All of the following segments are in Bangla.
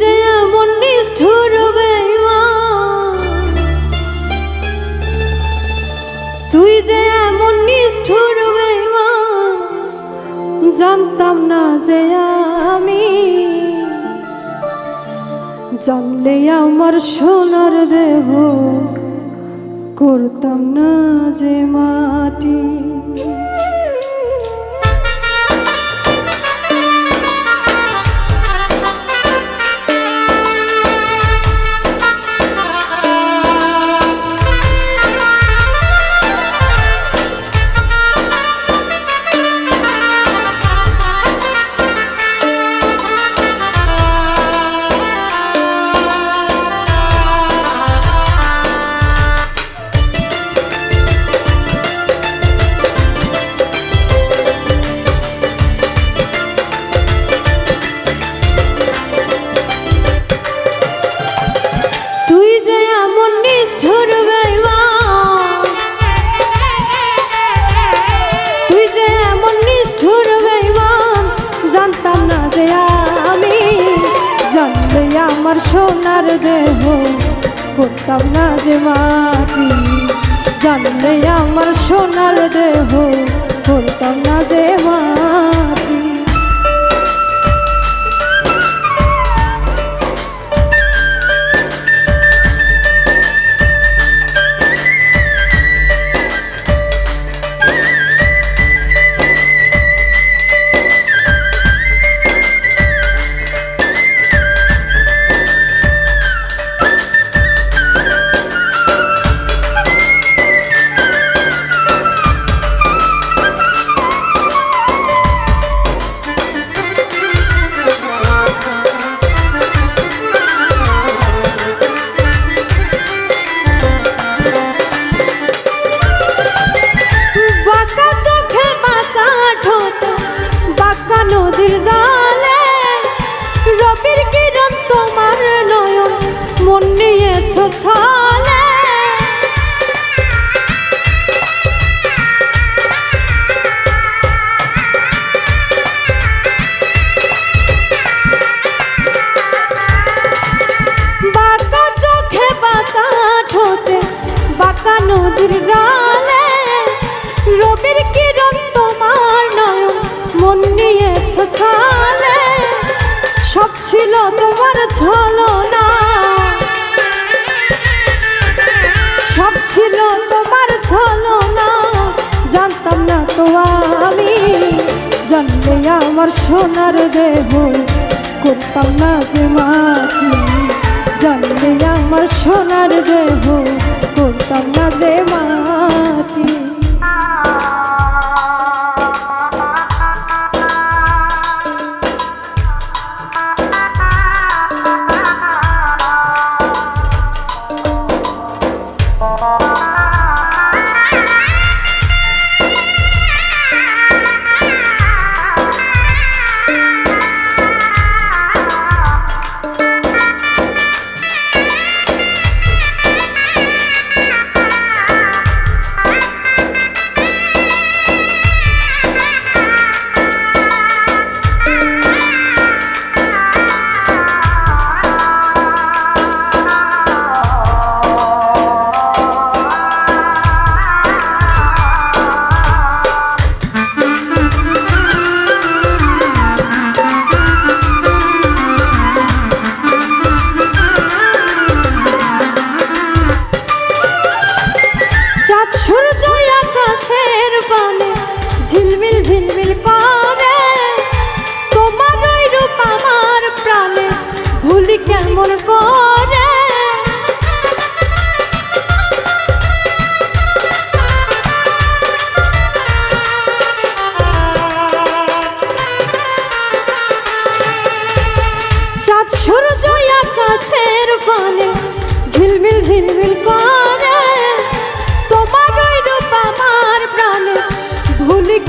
যে এমন নিষ্ঠুর তুই যে এমন নিষ্ঠুর জানতাম না যে আমি। জানলে আমার সোনার দেহ করতাম না যে মাটি। সোনার দেহ করতাম না যে মাটি। জানলে আমার সোনার দেহ করতাম না যে মাটি। নদীর জলে, রবির কিরণ তোমার নয়ন মন নিয়েছ ছালে। সব ছিল তোমার ছলনা। সব ছিল তোমার ছলনা। জানতাম না তো আমি, জানলে আমার সোনার দেহ। করতাম না যে মাটি। জানলে আমার সোনার দেহ করতাম না যে মাটি।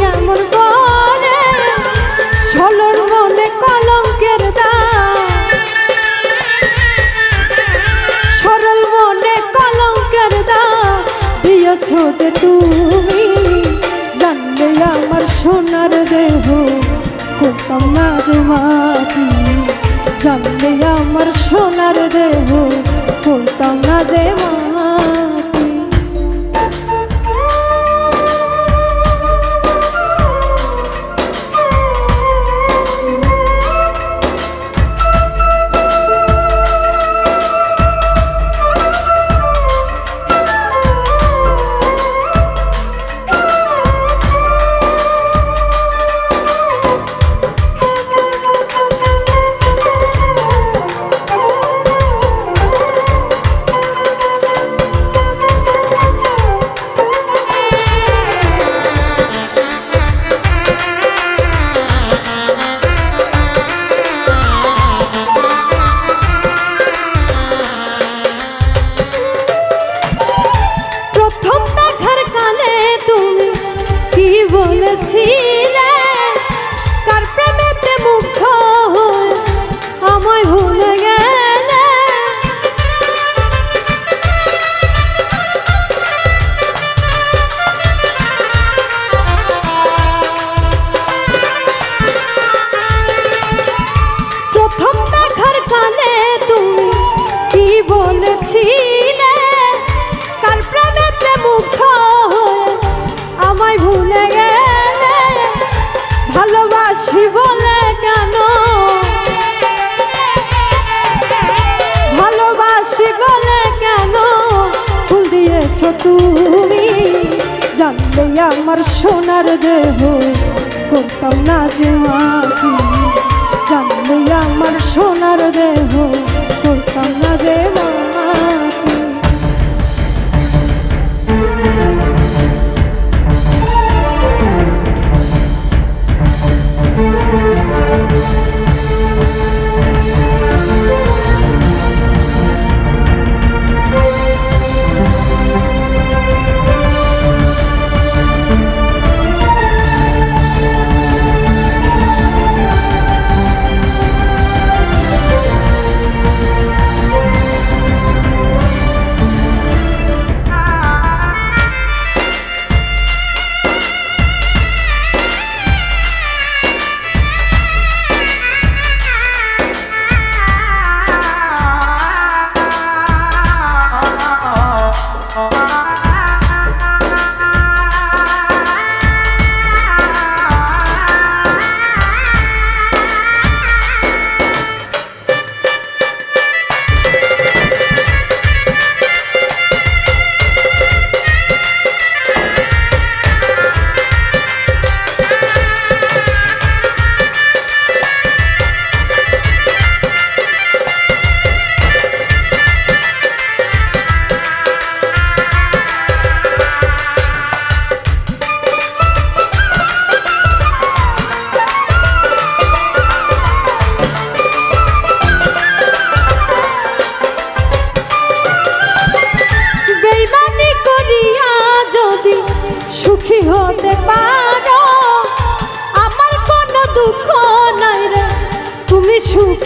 কেমন করে সলর মনে কলঙ্কের দাগ। সরল মনে কলঙ্কের দাগ। দিয়েছ যে তুমি জানলে আমার সোনার দেহ। করতাম না যে মাটি জানলে আমার সোনার দেহ। করতাম না যে মাটি দিয়েছ তুমি, জানলে আমার সোনার দেহ। করতাম না যে মাটি জানলে আমার সোনার দেহ করতাম না যে মাটি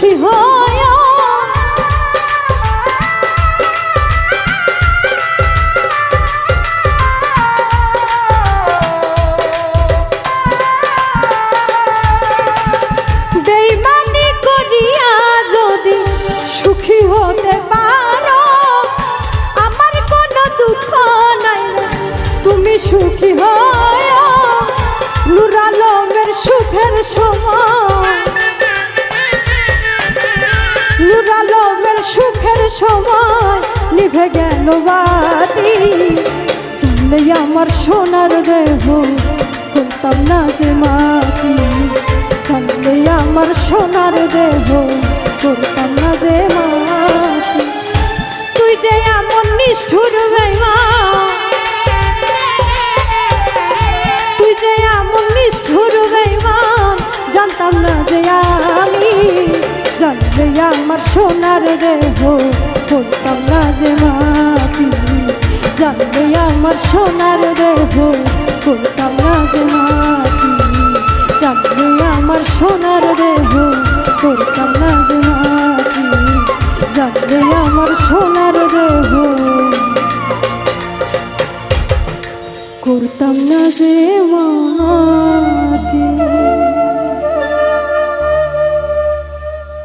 সুখী হয় বাতি জানলে আমার সোনার দেহ করতাম না যে মাটি। জানলে আমার সোনার দেহ করতাম না যে মাটি। তুই যে এমন নিষ্ঠুর জানতাম না যে আমি। জানলে আমার সোনার দেহ করতাম না যে জানলে আমার সোনার দেহ। করতাম না যে জানলে আমার সোনার দেহ। করতাম না যে জানলে আমার সোনার দেহ। করতাম না যে মা